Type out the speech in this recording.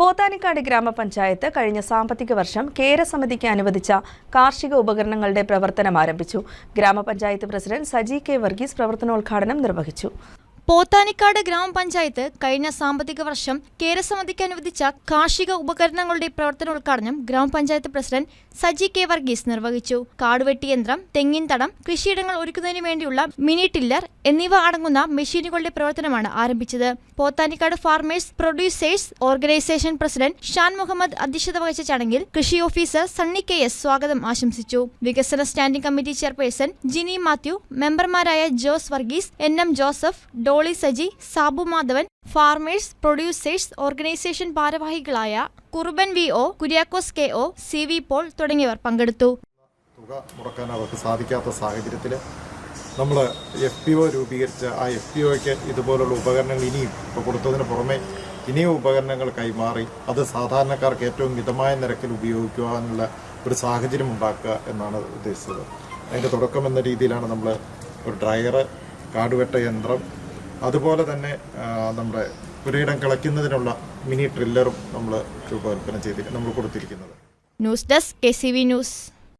പോത്താനിക്കാട് ഗ്രാമപഞ്ചായത്ത് കഴിഞ്ഞ സാമ്പത്തിക വർഷം കേരസമിതിക്ക് അനുവദിച്ച കാർഷിക ഉപകരണങ്ങളുടെ പ്രവർത്തനം ആരംഭിച്ചു. ഗ്രാമപഞ്ചായത്ത് പ്രസിഡന്റ് സജി കെ വർഗീസ് പ്രവർത്തനോദ്ഘാടനം നിർവഹിച്ചു. പോത്താനിക്കാട് ഗ്രാമപഞ്ചായത്ത് കഴിഞ്ഞ സാമ്പത്തിക വർഷം കേരസമിതിക്ക് അനുവദിച്ച കാർഷിക ഉപകരണങ്ങളുടെ പ്രവർത്തനോദ്ഘാടനം ഗ്രാമപഞ്ചായത്ത് പ്രസിഡന്റ് സജി കെ വർഗീസ് നിർവഹിച്ചു. കാടുവെട്ടി യന്ത്രം തെങ്ങിൻ തടം കൃഷിയിടങ്ങൾ ഒരുക്കുന്നതിന് വേണ്ടിയുള്ള മിനി ടില്ലർ എന്നിവ അടങ്ങുന്ന മെഷീനുകളുടെ പ്രവർത്തനമാണ് ആരംഭിച്ചത്. Pothanikkad farmers producers organisation president Shan Muhammad അധ്യക്ഷത വഹിച്ച ചടങ്ങിൽ കൃഷി ഓഫീസർ സണ്ണി കെ എസ് സ്വാഗതം ആശംസിച്ചു. വികസന standing committee chairperson Jini Mathew മെമ്പർമാരായ Jose Varghese N M Joseph Dolly Saji Sabu Madhavan farmers producers organisation ഭാരവാഹികളായ Kuruban V O Kuriakose K O C V Paul തുടങ്ങിയവർ പങ്കെടുത്തു. തുക മുടക്കാൻ അവർക്ക് സാധിക്കാത്ത സാഹചര്യത്തിൽ നമ്മൾ എഫ് പി ഒ രൂപീകരിച്ച ആ എഫ് പി ഒയ്ക്ക് ഇതുപോലുള്ള ഉപകരണങ്ങൾ ഇനിയും ഇപ്പോൾ കൊടുത്തതിന് പുറമെ ഇനിയും ഉപകരണങ്ങൾ കൈമാറി അത് സാധാരണക്കാർക്ക് ഏറ്റവും മിതമായ നിരക്കിൽ ഉപയോഗിക്കുവാനുള്ള ഒരു സാഹചര്യം ഉണ്ടാക്കുക എന്നാണ് ഉദ്ദേശിച്ചത്. അതിന്റെ തുടക്കം എന്ന രീതിയിലാണ് നമ്മൾ ഒരു ഡ്രയറ് കാടുവെട്ട യന്ത്രം അതുപോലെ തന്നെ നമ്മുടെ പുരയിടം കിളയ്ക്കുന്നതിനുള്ള മിനി ട്രില്ലറും നമ്മൾ രൂപകൽപ്പന ചെയ്തി നമ്മൾ കൊടുത്തിരിക്കുന്നത്. News desk K news.